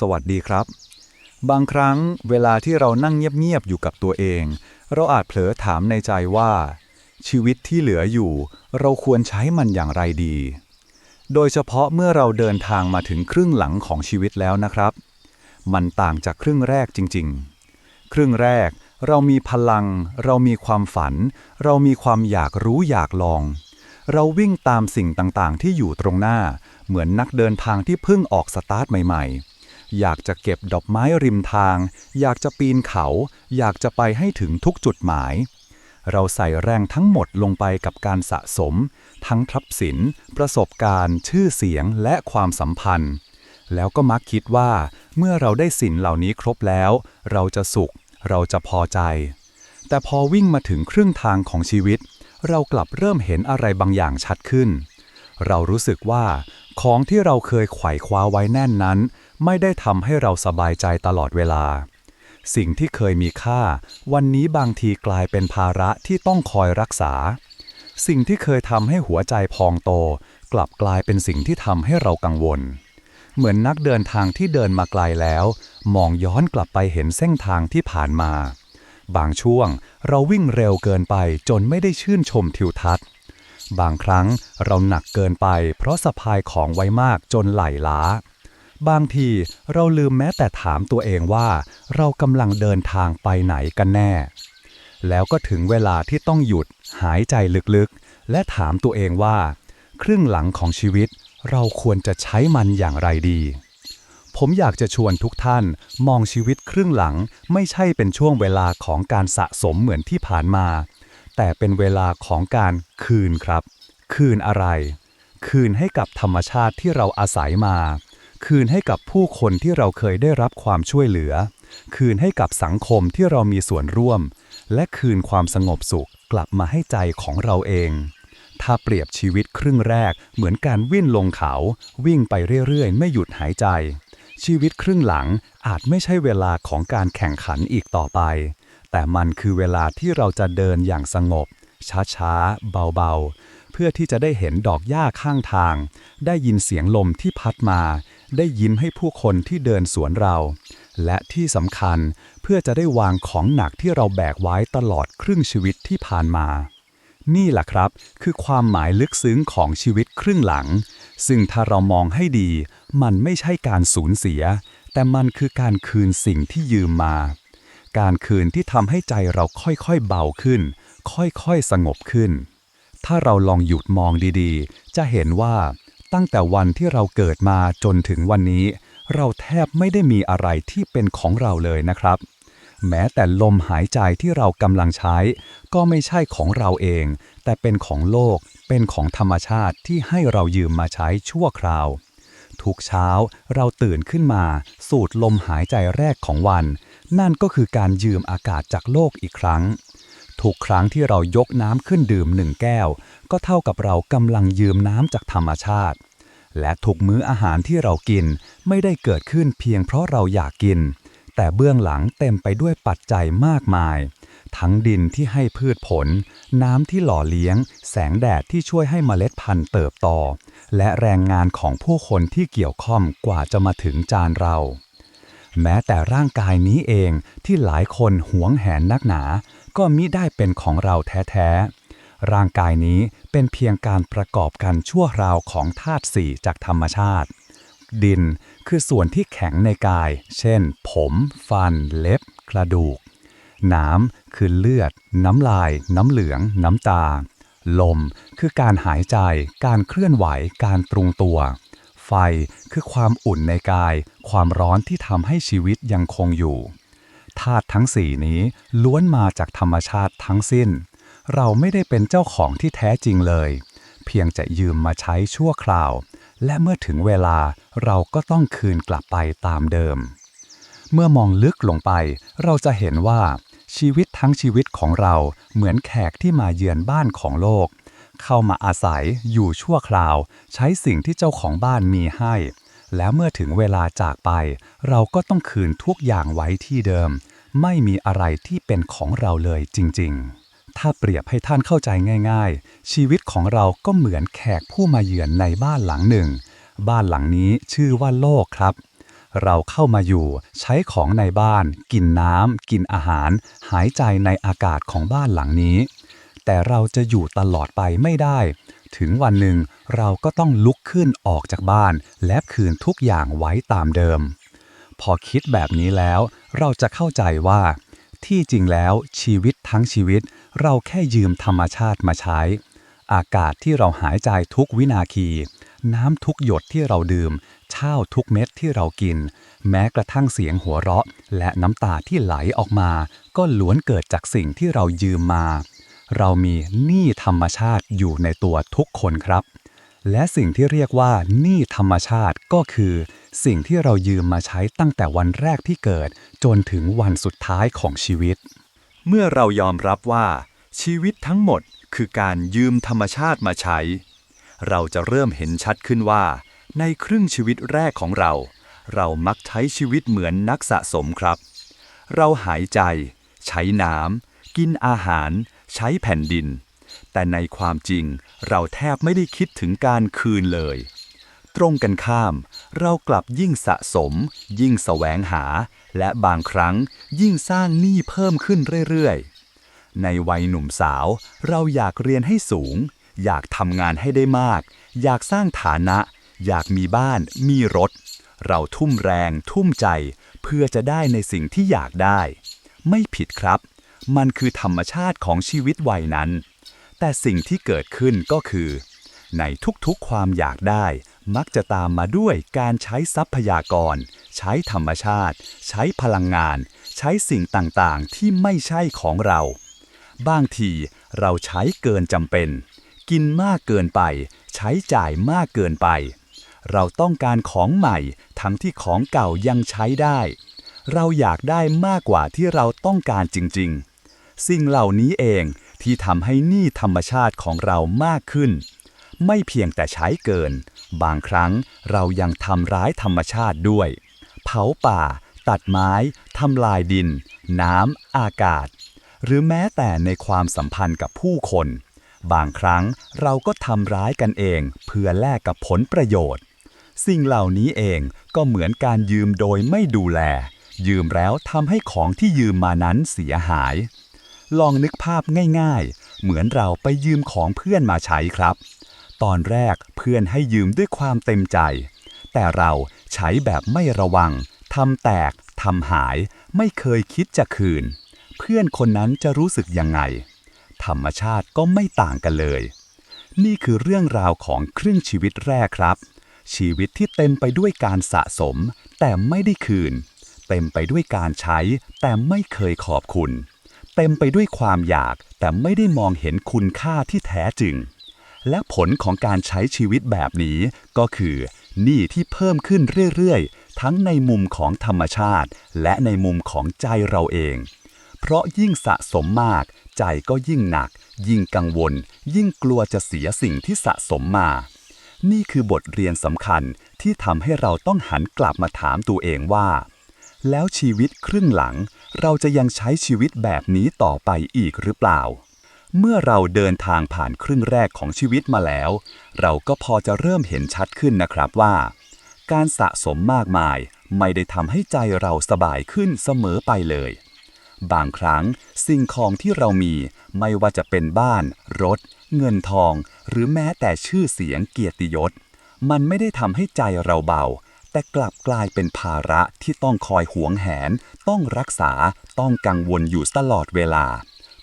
สวัสดีครับ บางครั้งเวลาที่เรานั่งเงียบๆอยู่กับตัวเอง เราอาจเผลอถามในใจว่า ชีวิตที่เหลืออยู่ เราควรใช้มันอย่างไรดี โดยเฉพาะเมื่อเราเดินทางมาถึงครึ่งหลังของชีวิตแล้วนะครับ มันต่างจากครึ่งแรกจริง ๆ ครึ่งแรกเรามีพลัง เรามีความฝัน เรามีความอยากรู้อยากลอง เราวิ่งตามสิ่งต่างๆ ที่อยู่ตรงหน้า เหมือนนักเดินทางที่เพิ่งออกสตาร์ทใหม่ ๆ อยากจะเก็บดอกไม้ริมทาง อยากจะปีนเขา อยากจะไปให้ถึงทุกจุดหมาย เราใส่แรงทั้งหมดลงไปกับการสะสม ทั้งทรัพย์สิน ประสบการณ์ ชื่อเสียงและความสัมพันธ์ แล้วก็มักคิดว่า เมื่อเราได้สินเหล่านี้ครบแล้ว เราจะสุข เราจะพอใจ แต่พอวิ่งมาถึงครึ่งทางของชีวิต เรากลับเริ่มเห็นอะไรบางอย่างชัดขึ้นเรารู้สึกว่า ของที่เราเคยไขว่คว้าไว้แน่นนั้น ไม่ได้ทำให้เราสบายใจตลอดเวลา สิ่งที่เคยมีค่า วันนี้บางทีกลายเป็นภาระที่ต้องคอยรักษา สิ่งที่เคยทำให้หัวใจพองโต กลับกลายเป็นสิ่งที่ทำให้เรากังวล เหมือนนักเดินทางที่เดินมาไกลแล้ว มองย้อนกลับไปเห็นเส้นทางที่ผ่านมา บางช่วงเราวิ่งเร็วเกินไปจนไม่ได้ชื่นชมทิวทัศน์บางครั้งเราหนักเกินไปเพราะสะพายของไว้มากจนไหลล้า บางทีเราลืมแม้แต่ถามตัวเองว่า เรากำลังเดินทางไปไหนกันแน่ แล้วก็ถึงเวลาที่ต้องหยุด หายใจลึกๆ และถามตัวเองว่า ครึ่งหลังของชีวิต เราควรจะใช้มันอย่างไรดี ผมอยากจะชวนทุกท่านมองชีวิตครึ่งหลังไม่ใช่เป็นช่วงเวลาของการสะสมเหมือนที่ผ่านมา แต่เป็นเวลาของการคืนครับ คืนอะไร คืนให้กับธรรมชาติที่เราอาศัยมา คืนให้กับผู้คนที่เราเคยได้รับความช่วยเหลือ คืนให้กับสังคมที่เรามีส่วนร่วม และคืนความสงบสุขกลับมาให้ใจของเราเอง ถ้าเปรียบชีวิตครึ่งแรกเหมือนการวิ่งลงเขา วิ่งไปเรื่อยๆ ไม่หยุดหายใจ ชีวิตครึ่งหลังอาจไม่ใช่เวลาของการแข่งขันอีกต่อไป แต่มันคือเวลาที่เราจะเดินอย่างสงบ ช้าๆ เบาๆเพื่อที่จะได้เห็นดอกหญ้าข้างทาง ได้ยินเสียงลมที่พัดมา ได้ยิ้มให้ผู้คนที่เดินสวนเรา และที่สำคัญเพื่อจะได้วางของหนักที่เราแบกไว้ตลอดครึ่งชีวิตที่ผ่านมา นี่แหละครับ คือความหมายลึกซึ้งของชีวิตครึ่งหลัง ซึ่งถ้าเรามองให้ดี มันไม่ใช่การสูญเสีย แต่มันคือการคืนสิ่งที่ยืมมา การคืนที่ทำให้ใจเราค่อยๆเบาขึ้น ค่อยๆสงบขึ้นถ้าเราลองหยุดมองดีๆ จะเห็นว่า ตั้งแต่วันที่เราเกิดมาจนถึงวันนี้ เราแทบไม่ได้มีอะไรที่เป็นของเราเลยนะครับ แม้แต่ลมหายใจที่เรากำลังใช้ ก็ไม่ใช่ของเราเอง แต่เป็นของโลก เป็นของธรรมชาติที่ให้เรายืมมาใช้ชั่วคราว ทุกเช้าเราตื่นขึ้นมา สูดลมหายใจแรกของวัน นั่นก็คือการยืมอากาศจากโลกอีกครั้งทุกครั้งที่เรายกน้ำขึ้นดื่มหนึ่งแก้ว ก็เท่ากับเรากำลังยืมน้ำจากธรรมชาติ และทุกมื้ออาหารที่เรากินไม่ได้เกิดขึ้นเพียงเพราะเราอยากกิน แต่เบื้องหลังเต็มไปด้วยปัจจัยมากมาย ทั้งดินที่ให้พืชผล น้ำที่หล่อเลี้ยง แสงแดดที่ช่วยให้เมล็ดพันธุ์เติบโตและแรงงานของผู้คนที่เกี่ยวข้องกว่าจะมาถึงจานเราแม้แต่ร่างกายนี้เองที่หลายคนหวงแหนนักหนา ก็มิได้เป็นของเราแท้ ๆ ร่างกายนี้เป็นเพียงการประกอบกันชั่วคราวของธาตุสี่จากธรรมชาติ ดินคือส่วนที่แข็งในกาย เช่น ผม ฟัน เล็บ กระดูก น้ำคือเลือด น้ำลาย น้ำเหลือง น้ำตา ลมคือการหายใจ การเคลื่อนไหว การตรุงตัว ไฟคือความอุ่นในกาย ความร้อนที่ทำให้ชีวิตยังคงอยู่ธาตุทั้งสี่นี้ล้วนมาจากธรรมชาติทั้งสิ้น เราไม่ได้เป็นเจ้าของที่แท้จริงเลย เพียงจะยืมมาใช้ชั่วคราว และเมื่อถึงเวลาเราก็ต้องคืนกลับไปตามเดิม เมื่อมองลึกลงไป เราจะเห็นว่าชีวิตทั้งชีวิตของเราเหมือนแขกที่มาเยือนบ้านของโลก เข้ามาอาศัยอยู่ชั่วคราว ใช้สิ่งที่เจ้าของบ้านมีให้ แล้วเมื่อถึงเวลาจากไป เราก็ต้องคืนทุกอย่างไว้ที่เดิม ไม่มีอะไรที่เป็นของเราเลยจริง ๆ ถ้าเปรียบให้ท่านเข้าใจง่าย ๆ ชีวิตของเราก็เหมือนแขกผู้มาเยือนในบ้านหลังหนึ่ง บ้านหลังนี้ชื่อว่าโลกครับ เราเข้ามาอยู่ใช้ของในบ้าน กินน้ำกินอาหาร หายใจในอากาศของบ้านหลังนี้ แต่เราจะอยู่ตลอดไปไม่ได้ ถึงวันหนึ่งเราก็ต้องลุกขึ้นออกจากบ้าน และคืนทุกอย่างไว้ตามเดิม พอคิดแบบนี้แล้ว เราจะเข้าใจว่า ที่จริงแล้วชีวิตทั้งชีวิต เราแค่ยืมธรรมชาติมาใช้ อากาศที่เราหายใจทุกวินาที น้ำทุกหยดที่เราดื่มข้าวทุกเม็ดที่เรากิน แม้กระทั่งเสียงหัวเราะ และน้ำตาที่ไหลออกมา ก็ล้วนเกิดจากสิ่งที่เรายืมมา เรามีหนี้ธรรมชาติอยู่ในตัวทุกคนครับ และสิ่งที่เรียกว่าหนี้ธรรมชาติก็คือ สิ่งที่เรายืมมาใช้ตั้งแต่วันแรกที่เกิด จนถึงวันสุดท้ายของชีวิต เมื่อเรายอมรับว่า ชีวิตทั้งหมดคือการยืมธรรมชาติมาใช้ เราจะเริ่มเห็นชัดขึ้นว่า ในครึ่งชีวิตแรกของเรา เรามักใช้ชีวิตเหมือนนักสะสมครับ เราหายใจ ใช้น้ำกินอาหาร ใช้แผ่นดิน แต่ในความจริงเราแทบไม่ได้คิดถึงการคืนเลย ตรงกันข้าม เรากลับยิ่งสะสม ยิ่งแสวงหา และบางครั้งยิ่งสร้างหนี้เพิ่มขึ้นเรื่อยๆ ในวัยหนุ่มสาว เราอยากเรียนให้สูง อยากทำงานให้ได้มาก อยากสร้างฐานะ อยากมีบ้าน มีรถ เราทุ่มแรง ทุ่มใจ เพื่อจะได้ในสิ่งที่อยากได้ ไม่ผิดครับ มันคือธรรมชาติของชีวิตวัยนั้น แต่สิ่งที่เกิดขึ้นก็คือ ในทุกๆความอยากได้มักจะตามมาด้วยการใช้ทรัพยากร ใช้ธรรมชาติ ใช้พลังงาน ใช้สิ่งต่างๆ ที่ไม่ใช่ของเรา บางทีเราใช้เกินจำเป็น กินมากเกินไป ใช้จ่ายมากเกินไป เราต้องการของใหม่ ทั้งที่ของเก่ายังใช้ได้ เราอยากได้มากกว่าที่เราต้องการจริง ๆ สิ่งเหล่านี้เอง ที่ทำให้หนี้ธรรมชาติของเรามากขึ้น ไม่เพียงแต่ใช้เกิน บางครั้งเรายังทำร้ายธรรมชาติด้วย เผาป่า ตัดไม้ทำลายดิน น้ำอากาศ หรือแม้แต่ในความสัมพันธ์กับผู้คน บางครั้งเราก็ทำร้ายกันเอง เพื่อแลกกับผลประโยชน์ สิ่งเหล่านี้เองก็เหมือนการยืมโดยไม่ดูแล ยืมแล้วทำให้ของที่ยืมมานั้นเสียหาย ลองนึกภาพง่ายๆ เหมือนเราไปยืมของเพื่อนมาใช้ครับ ตอนแรกเพื่อนให้ยืมด้วยความเต็มใจ แต่เราใช้แบบไม่ระวังทำแตกทำหาย ไม่เคยคิดจะคืน เพื่อนคนนั้นจะรู้สึกยังไง ธรรมชาติก็ไม่ต่างกันเลย นี่คือเรื่องราวของครึ่งชีวิตแรกครับ ชีวิตที่เต็มไปด้วยการสะสม แต่ไม่ได้คืน เต็มไปด้วยการใช้ แต่ไม่เคยขอบคุณ เต็มไปด้วยความอยากแต่ไม่ได้มองเห็นคุณค่าที่แท้จริง และผลของการใช้ชีวิตแบบนี้ก็คือหนี้ที่เพิ่มขึ้นเรื่อยๆ ทั้งในมุมของธรรมชาติ และในมุมของใจเราเอง เพราะยิ่งสะสมมาก ใจก็ยิ่งหนัก ยิ่งกังวล ยิ่งกลัวจะเสียสิ่งที่สะสมมา นี่คือบทเรียนสำคัญที่ทำให้เราต้องหันกลับมาถามตัวเองว่า แล้วชีวิตครึ่งหลัง เราจะยังใช้ชีวิตแบบนี้ต่อไปอีกหรือเปล่า เมื่อเราเดินทางผ่านครึ่งแรกของชีวิตมาแล้ว เราก็พอจะเริ่มเห็นชัดขึ้นนะครับว่า การสะสมมากมายไม่ได้ทำให้ใจเราสบายขึ้นเสมอไปเลย บางครั้งสิ่งของที่เรามีไม่ว่าจะเป็นบ้าน รถ เงินทอง หรือแม้แต่ชื่อเสียงเกียรติยศ มันไม่ได้ทำให้ใจเราเบา แต่กลับกลายเป็นภาระที่ต้องคอยหวงแหน ต้องรักษา ต้องกังวลอยู่ตลอดเวลา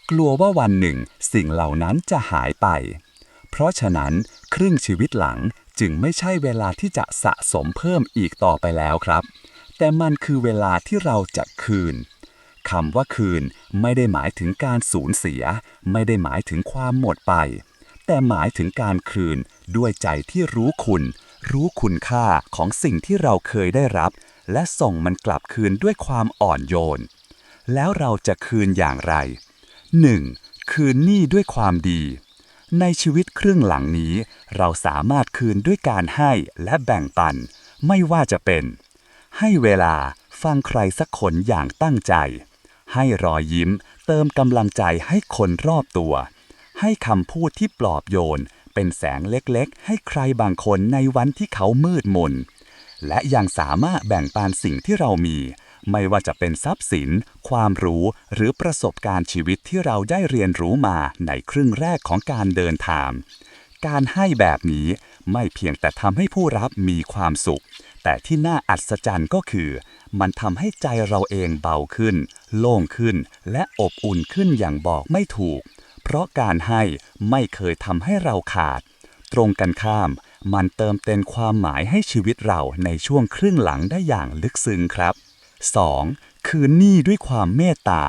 กลัวว่าวันหนึ่งสิ่งเหล่านั้นจะหายไป เพราะฉะนั้น ครึ่งชีวิตหลังจึงไม่ใช่เวลาที่จะสะสมเพิ่มอีกต่อไปแล้วครับ แต่มันคือเวลาที่เราจะคืนคำว่าคืนไม่ได้หมายถึงการสูญเสีย ไม่ได้หมายถึงความหมดไป แต่หมายถึงการคืนด้วยใจที่รู้คุณ รู้คุณค่าของสิ่งที่เราเคยได้รับ และส่งมันกลับคืนด้วยความอ่อนโยน แล้วเราจะคืนอย่างไร 1. คืนหนี้ด้วยความดี ในชีวิตครึ่งหลังนี้ เราสามารถคืนด้วยการให้และแบ่งปัน ไม่ว่าจะเป็น ให้เวลาฟังใครสักคนอย่างตั้งใจ ให้รอยยิ้มเติมกำลังใจให้คนรอบตัว ให้คำพูดที่ปลอบโยน เป็นแสงเล็กๆ ให้ใครบางคนในวันที่เขามืดมน และยังสามารถแบ่งปันสิ่งที่เรามี ไม่ว่าจะเป็นทรัพย์สิน ความรู้หรือประสบการณ์ชีวิตที่เราได้เรียนรู้มาในครึ่งแรกของการเดินทาง การให้แบบนี้ไม่เพียงแต่ทำให้ผู้รับมีความสุข แต่ที่น่าอัศจรรย์ก็คือ มันทำให้ใจเราเองเบาขึ้น โล่งขึ้น และอบอุ่นขึ้นอย่างบอกไม่ถูก เพราะการให้ไม่เคยทำให้เราขาด ตรงกันข้าม มันเติมเต็มความหมายให้ชีวิตเราในช่วงครึ่งหลังได้อย่างลึกซึ้งครับ 2. คืนหนี้ด้วยความเมตตา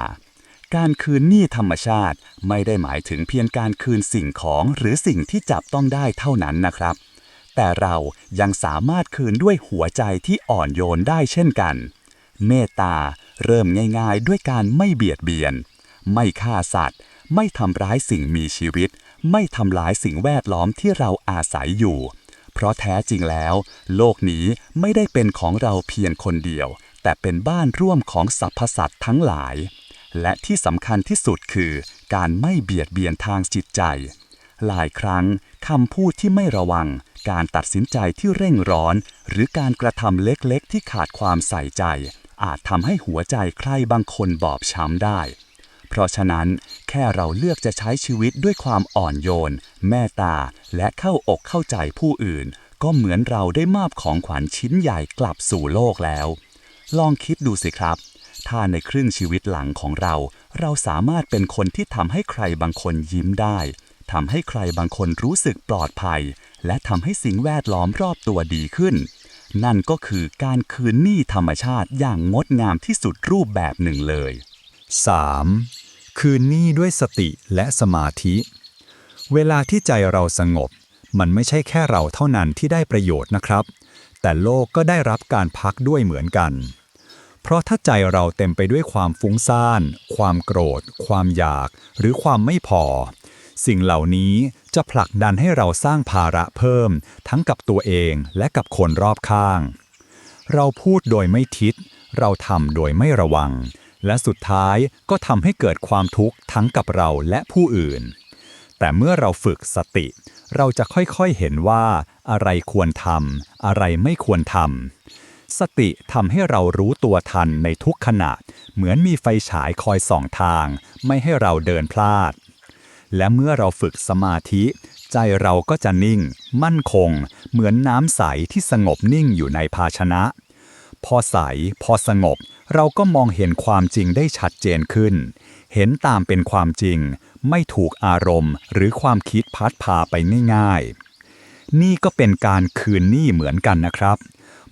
การคืนหนี้ธรรมชาติไม่ได้หมายถึงเพียงการคืนสิ่งของหรือสิ่งที่จับต้องได้เท่านั้นนะครับ แต่เรายังสามารถคืนด้วยหัวใจที่อ่อนโยนได้เช่นกัน เมตตาเริ่มง่าย ๆ ด้วยการไม่เบียดเบียน ไม่ฆ่าสัตว์ ไม่ทำร้ายสิ่งมีชีวิต ไม่ทำลายสิ่งแวดล้อมที่เราอาศัยอยู่ เพราะแท้จริงแล้ว โลกนี้ไม่ได้เป็นของเราเพียงคนเดียว แต่เป็นบ้านร่วมของสรรพสัตว์ทั้งหลาย และที่สำคัญที่สุดคือ การไม่เบียดเบียนทางจิตใจ หลายครั้งคำพูดที่ไม่ระวัง การตัดสินใจที่เร่งร้อน หรือการกระทำเล็กๆ ที่ขาดความใส่ใจอาจทำให้หัวใจใครบางคนบอบช้ำได้ เพราะฉะนั้นแค่เราเลือกจะใช้ชีวิตด้วยความอ่อนโยน แม่ตา และเข้าอกเข้าใจผู้อื่น ก็เหมือนเราได้มอบของขวัญชิ้นใหญ่กลับสู่โลกแล้ว ลองคิดดูสิครับ ถ้าในครึ่งชีวิตหลังของเรา เราสามารถเป็นคนที่ทำให้ใครบางคนยิ้มได้ทำให้ใครบางคนรู้สึกปลอดภัย และทำให้สิ่งแวดล้อมรอบตัวดีขึ้น นั่นก็คือการคืนหนี้ธรรมชาติอย่างงดงามที่สุดรูปแบบหนึ่งเลย 3. คืนนี้ด้วยสติและสมาธิ เวลาที่ใจเราสงบ มันไม่ใช่แค่เราเท่านั้นที่ได้ประโยชน์นะครับ แต่โลกก็ได้รับการพักด้วยเหมือนกัน เพราะถ้าใจเราเต็มไปด้วยความฟุ้งซ่าน ความโกรธ ความอยาก หรือความไม่พอ สิ่งเหล่านี้จะผลักดันให้เราสร้างภาระเพิ่ม ทั้งกับตัวเองและกับคนรอบข้าง เราพูดโดยไม่คิด เราทำโดยไม่ระวัง และสุดท้ายก็ทำให้เกิดความทุกข์ทั้งกับเราและผู้อื่น แต่เมื่อเราฝึกสติ เราจะค่อยๆเห็นว่า อะไรควรทำอะไรไม่ควรทำสติทำให้เรารู้ตัวทันในทุกขณะ เหมือนมีไฟฉายคอยส่องทาง ไม่ให้เราเดินพลาด และเมื่อเราฝึกสมาธิ ใจเราก็จะนิ่ง มั่นคง เหมือนน้ำใสที่สงบนิ่งอยู่ในภาชนะ พอใส พอสงบ เราก็มองเห็นความจริงได้ชัดเจนขึ้น เห็นตามเป็นความจริง ไม่ถูกอารมณ์ หรือความคิดพัดพาไปง่ายๆ นี่ก็เป็นการคืนหนี้เหมือนกันนะครับ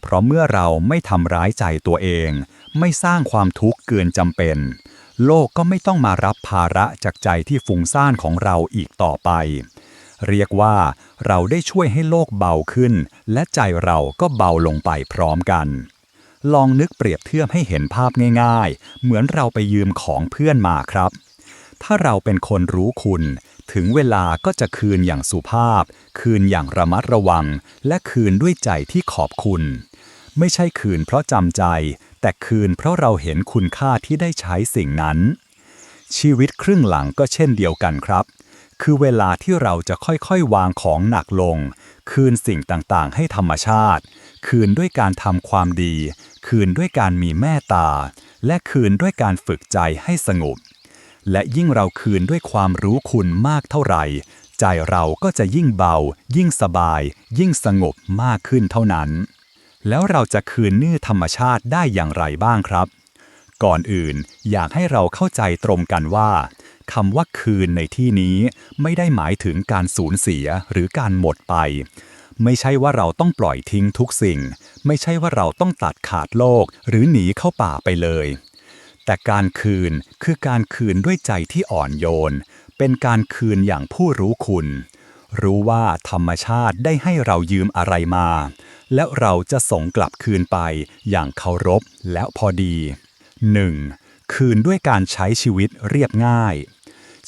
เพราะเมื่อเราไม่ทำร้ายใจตัวเอง ไม่สร้างความทุกข์เกินจำเป็น โลกก็ไม่ต้องมารับภาระจากใจที่ฟุ้งซ่านของเราอีกต่อไปเรียกว่าเราได้ช่วยให้โลกเบาขึ้น และใจเราก็เบาลงไปพร้อมกัน ลองนึกเปรียบเทียบให้เห็นภาพง่าย ๆ เหมือนเราไปยืมของเพื่อนมาครับ ถ้าเราเป็นคนรู้คุณ ถึงเวลาก็จะคืนอย่างสุภาพ คืนอย่างระมัดระวัง และคืนด้วยใจที่ขอบคุณ ไม่ใช่คืนเพราะจำใจ แต่คืนเพราะเราเห็นคุณค่าที่ได้ใช้สิ่งนั้น ชีวิตครึ่งหลังก็เช่นเดียวกันครับ คือเวลาที่เราจะค่อยๆ วางของหนักลง คืนสิ่งต่างๆ ให้ธรรมชาติ คืนด้วยการทำความดี คืนด้วยการมีแม่ตา และคืนด้วยการฝึกใจให้สงบ และยิ่งเราคืนด้วยความรู้คุณมากเท่าไหร่ ใจเราก็จะยิ่งเบา ยิ่งสบาย ยิ่งสงบมากขึ้นเท่านั้น แล้วเราจะคืนนื่ธรรมชาติได้อย่างไรบ้างครับ ก่อนอื่นอยากให้เราเข้าใจตรงกันว่า คำว่าคืนในที่นี้ ไม่ได้หมายถึงการสูญเสียหรือการหมดไป ไม่ใช่ว่าเราต้องปล่อยทิ้งทุกสิ่ง ไม่ใช่ว่าเราต้องตัดขาดโลกหรือหนีเข้าป่าไปเลย แต่การคืนคือการคืนด้วยใจที่อ่อนโยน เป็นการคืนอย่างผู้รู้คุณ รู้ว่าธรรมชาติได้ให้เรายืมอะไรมา แล้วเราจะส่งกลับคืนไปอย่างเคารพและพอดี 1. คืนด้วยการใช้ชีวิตเรียบง่าย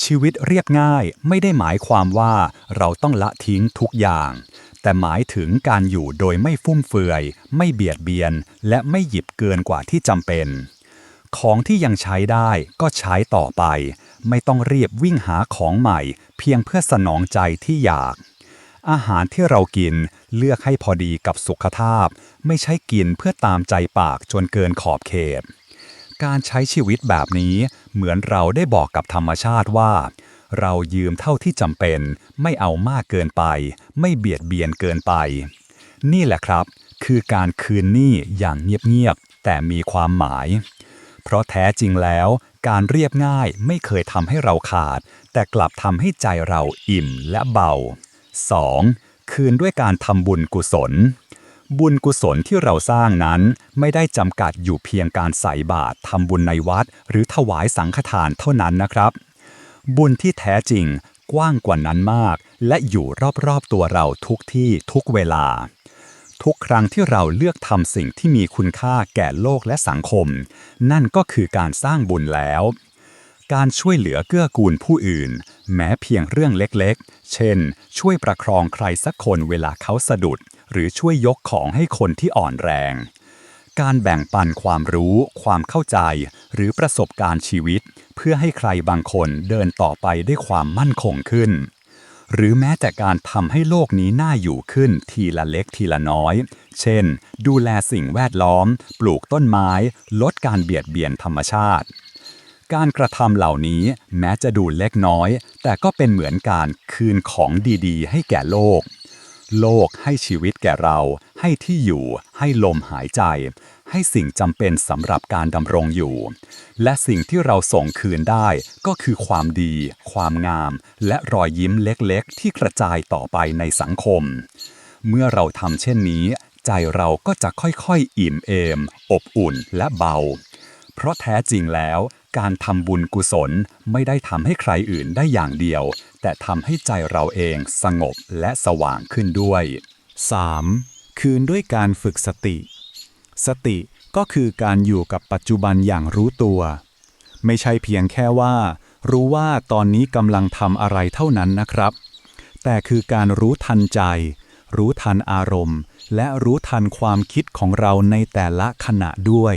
ชีวิตเรียบง่ายไม่ได้หมายความว่าเราต้องละทิ้งทุกอย่าง แต่หมายถึงการอยู่โดยไม่ฟุ่มเฟือย ไม่เบียดเบียน และไม่หยิบเกินกว่าที่จำเป็น ของที่ยังใช้ได้ก็ใช้ต่อไป ไม่ต้องรีบวิ่งหาของใหม่ เพียงเพื่อสนองใจที่อยาก อาหารที่เรากินเลือกให้พอดีกับสุขภาพ ไม่ใช่กินเพื่อตามใจปากจนเกินขอบเขต การใช้ชีวิตแบบนี้ เหมือนเราได้บอกกับธรรมชาติว่า เรายืมเท่าที่จำเป็น ไม่เอามากเกินไป ไม่เบียดเบียนเกินไป นี่แหละครับ คือการคืนหนี้อย่างเงียบๆแต่มีความหมาย เพราะแท้จริงแล้ว การเรียบง่ายไม่เคยทำให้เราขาด แต่กลับทำให้ใจเราอิ่มและเบา 2. คืนด้วยการทำบุญกุศล บุญกุศลที่เราสร้างนั้นไม่ได้จำกัดอยู่เพียงการใส่บาตรทำบุญในวัด หรือถวายสังฆทานเท่านั้นนะครับ บุญที่แท้จริงกว้างกว่านั้นมาก และอยู่รอบๆตัวเราทุกที่ทุกเวลา ทุกครั้งที่เราเลือกทำสิ่งที่มีคุณค่าแก่โลกและสังคม นั่นก็คือการสร้างบุญแล้ว การช่วยเหลือเกื้อกูลผู้อื่น แม้เพียงเรื่องเล็กๆ เช่น ช่วยประคองใครสักคนเวลาเขาสะดุด หรือช่วยยกของให้คนที่อ่อนแรง การแบ่งปันความรู้ ความเข้าใจ หรือประสบการณ์ชีวิต เพื่อให้ใครบางคนเดินต่อไปได้ความมั่นคงขึ้น หรือแม้แต่การทำให้โลกนี้น่าอยู่ขึ้นทีละเล็กทีละน้อย เช่น ดูแลสิ่งแวดล้อม ปลูกต้นไม้ ลดการเบียดเบียนธรรมชาติการกระทำเหล่านี้แม้จะดูเล็กน้อย แต่ก็เป็นเหมือนการคืนของดีๆ ให้แก่โลก โลกให้ชีวิตแก่เรา ให้ที่อยู่ ให้ลมหายใจ ให้สิ่งจำเป็นสำหรับการดำรงอยู่ และสิ่งที่เราส่งคืนได้ก็คือความดี ความงาม และรอยยิ้มเล็กๆ ที่กระจายต่อไปในสังคม เมื่อเราทำเช่นนี้ ใจเราก็จะค่อยๆ อิ่มเอม อบอุ่นและเบา เพราะแท้จริงแล้ว การทำบุญกุศลไม่ได้ทำให้ใครอื่นได้อย่างเดียว แต่ทำให้ใจเราเองสงบและสว่างขึ้นด้วย 3. คืนด้วยการฝึกสติ สติก็คือการอยู่กับปัจจุบันอย่างรู้ตัว ไม่ใช่เพียงแค่ว่า รู้ว่าตอนนี้กำลังทำอะไรเท่านั้นนะครับ แต่คือการรู้ทันใจ รู้ทันอารมณ์ และรู้ทันความคิดของเราในแต่ละขณะด้วย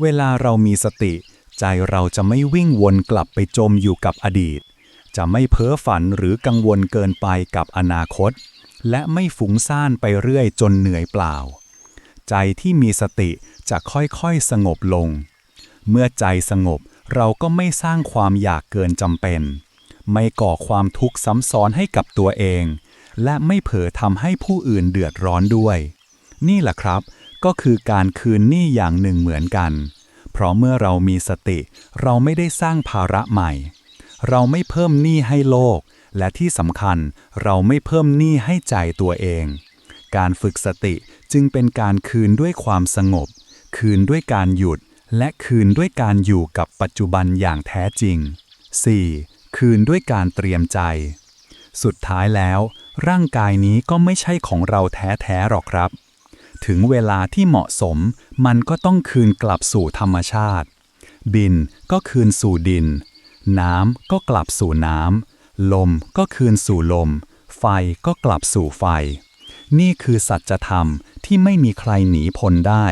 เวลาเรามีสติ ใจเราจะไม่วิ่งวนกลับไปจมอยู่กับอดีต จะไม่เพ้อฝันหรือกังวลเกินไปกับอนาคต และไม่ฟุ้งซ่านไปเรื่อยจนเหนื่อยเปล่า ใจที่มีสติจะค่อยๆสงบลง เมื่อใจสงบเราก็ไม่สร้างความอยากเกินจำเป็น ไม่ก่อความทุกข์ซ้ำซ้อนให้กับตัวเอง และไม่เผลอทำให้ผู้อื่นเดือดร้อนด้วย นี่แหละครับ ก็คือการคืนหนี้อย่างหนึ่งเหมือนกัน เพราะเมื่อเรามีสติ เราไม่ได้สร้างภาระใหม่ เราไม่เพิ่มหนี้ให้โลก และที่สำคัญเราไม่เพิ่มหนี้ให้ใจตัวเอง การฝึกสติจึงเป็นการคืนด้วยความสงบ คืนด้วยการหยุด และคืนด้วยการอยู่กับปัจจุบันอย่างแท้จริง 4. คืนด้วยการเตรียมใจ สุดท้ายแล้ว ร่างกายนี้ก็ไม่ใช่ของเราแท้ๆหรอกครับ ถึงเวลาที่เหมาะสม มันก็ต้องคืนกลับสู่ธรรมชาติ ดินก็คืนสู่ดิน น้ำก็กลับสู่น้ำ ลมก็คืนสู่ลม ไฟก็กลับสู่ไฟ นี่คือสัจธรรมที่ไม่มีใครหนีพ้นได้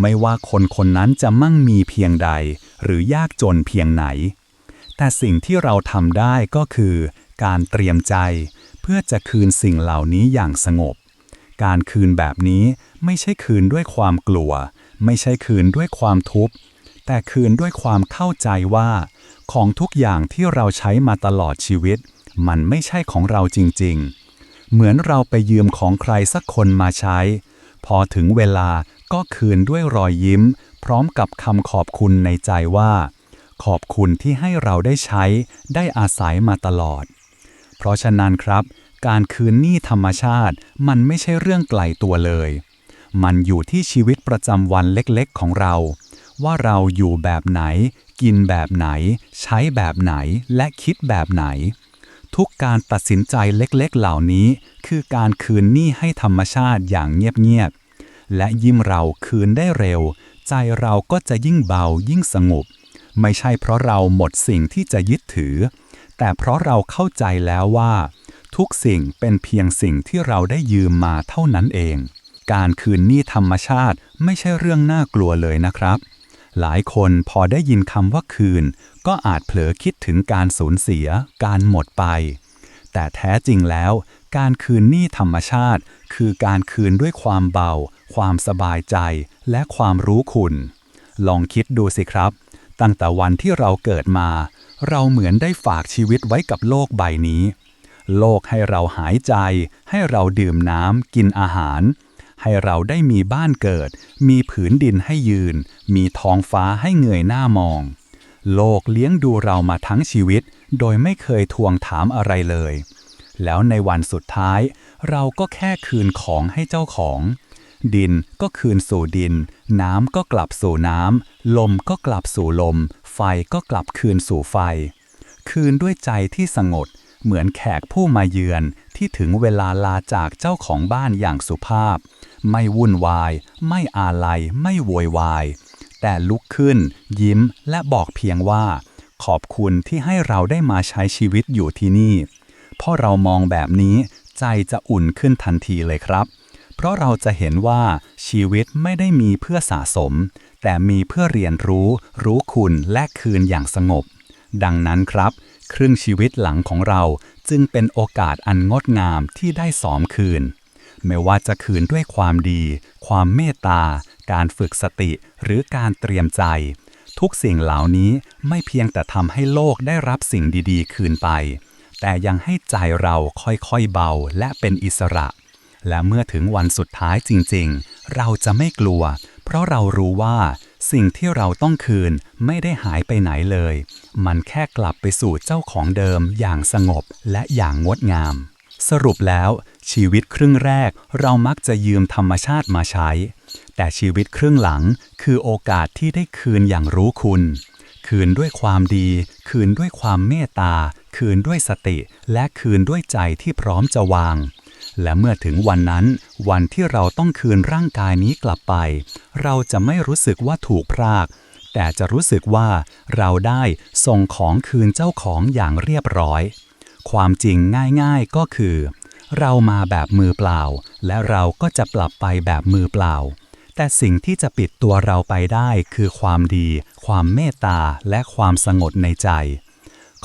ไม่ว่าคนคนนั้นจะมั่งมีเพียงใด หรือยากจนเพียงไหน แต่สิ่งที่เราทำได้ก็คือการเตรียมใจ เพื่อจะคืนสิ่งเหล่านี้อย่างสงบ การคืนแบบนี้ ไม่ใช่คืนด้วยความกลัว ไม่ใช่คืนด้วยความทุกข์แต่คืนด้วยความเข้าใจว่า ของทุกอย่างที่เราใช้มาตลอดชีวิต มันไม่ใช่ของเราจริง ๆ เหมือนเราไปยืมของใครสักคนมาใช้ พอถึงเวลาก็คืนด้วยรอยยิ้ม พร้อมกับคำขอบคุณในใจว่า ขอบคุณที่ให้เราได้ใช้ ได้อาศัยมาตลอด เพราะฉะนั้นครับ การคืนหนี้ธรรมชาติมันไม่ใช่เรื่องไกลตัวเลย มันอยู่ที่ชีวิตประจำวันเล็กๆ ของเรา ว่าเราอยู่แบบไหน กินแบบไหน ใช้แบบไหนและคิดแบบไหน ทุกการตัดสินใจเล็กๆ เหล่านี้ คือการคืนหนี้ให้ธรรมชาติอย่างเงียบๆ และยิ่งเราคืนได้เร็ว ใจเราก็จะยิ่งเบายิ่งสงบ ไม่ใช่เพราะเราหมดสิ่งที่จะยึดถือ แต่เพราะเราเข้าใจแล้วว่า ทุกสิ่งเป็นเพียงสิ่งที่เราได้ยืมมาเท่านั้นเอง การคืนหนี้ธรรมชาติไม่ใช่เรื่องน่ากลัวเลยนะครับ หลายคนพอได้ยินคำว่าคืน ก็อาจเผลอคิดถึงการสูญเสีย การหมดไป แต่แท้จริงแล้ว การคืนหนี้ธรรมชาติ คือการคืนด้วยความเบา ความสบายใจ และความรู้คุณ ลองคิดดูสิครับ ตั้งแต่วันที่เราเกิดมา เราเหมือนได้ฝากชีวิตไว้กับโลกใบนี้โลกให้เราหายใจ ให้เราดื่มน้ำ กินอาหาร ให้เราได้มีบ้านเกิด มีผืนดินให้ยืน มีท้องฟ้าให้เงยหน้ามอง โลกเลี้ยงดูเรามาทั้งชีวิต โดยไม่เคยทวงถามอะไรเลย แล้วในวันสุดท้าย เราก็แค่คืนของให้เจ้าของ ดินก็คืนสู่ดิน น้ำก็กลับสู่น้ำ ลมก็กลับสู่ลม ไฟก็กลับคืนสู่ไฟ คืนด้วยใจที่สงบเหมือนแขกผู้มาเยือน ที่ถึงเวลาลาจากเจ้าของบ้านอย่างสุภาพ ไม่วุ่นวาย ไม่อาลัย ไม่โวยวาย แต่ลุกขึ้น ยิ้มและบอกเพียงว่า ขอบคุณที่ให้เราได้มาใช้ชีวิตอยู่ที่นี่พอเรามองแบบนี้ใจจะอุ่นขึ้นทันทีเลยครับ เพราะเราจะเห็นว่าชีวิตไม่ได้มีเพื่อสะสม แต่มีเพื่อเรียนรู้ รู้คุณและคืนอย่างสงบ ดังนั้นครับ ครึ่งชีวิตหลังของเรา จึงเป็นโอกาสอันงดงามที่ได้สอมคืน ไม่ว่าจะคืนด้วยความดี ความเมตตา การฝึกสติ หรือการเตรียมใจ ทุกสิ่งเหล่านี้ไม่เพียงแต่ทำให้โลกได้รับสิ่งดีๆ คืนไป แต่ยังให้ใจเราค่อยๆเบาและเป็นอิสระ และเมื่อถึงวันสุดท้ายจริงๆ เราจะไม่กลัว เพราะเรารู้ว่า สิ่งที่เราต้องคืนไม่ได้หายไปไหนเลย มันแค่กลับไปสู่เจ้าของเดิมอย่างสงบและอย่างงดงาม สรุปแล้ว ชีวิตครึ่งแรกเรามักจะยืมธรรมชาติมาใช้ แต่ชีวิตครึ่งหลังคือโอกาสที่ได้คืนอย่างรู้คุณ คืนด้วยความดี คืนด้วยความเมตตา คืนด้วยสติ และคืนด้วยใจที่พร้อมจะวาง และเมื่อถึงวันนั้น วันที่เราต้องคืนร่างกายนี้กลับไป เราจะไม่รู้สึกว่าถูกพราก แต่จะรู้สึกว่าเราได้ส่งของคืนเจ้าของอย่างเรียบร้อย ความจริงง่ายๆก็คือ เรามาแบบมือเปล่า และเราก็จะกลับไปแบบมือเปล่า แต่สิ่งที่จะปิดตัวเราไปได้คือความดี ความเมตตาและความสงบในใจ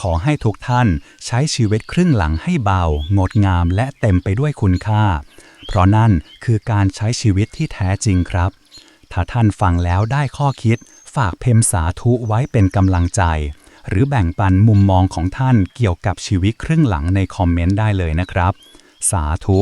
ขอให้ทุกท่านใช้ชีวิตครึ่งหลังให้เบา งดงามและเต็มไปด้วยคุณค่า เพราะนั่นคือการใช้ชีวิตที่แท้จริงครับ ถ้าท่านฟังแล้วได้ข้อคิด ฝากเพมสาธุไว้เป็นกำลังใจ หรือแบ่งปันมุมมองของท่านเกี่ยวกับชีวิตครึ่งหลังในคอมเมนต์ได้เลยนะครับ สาธุ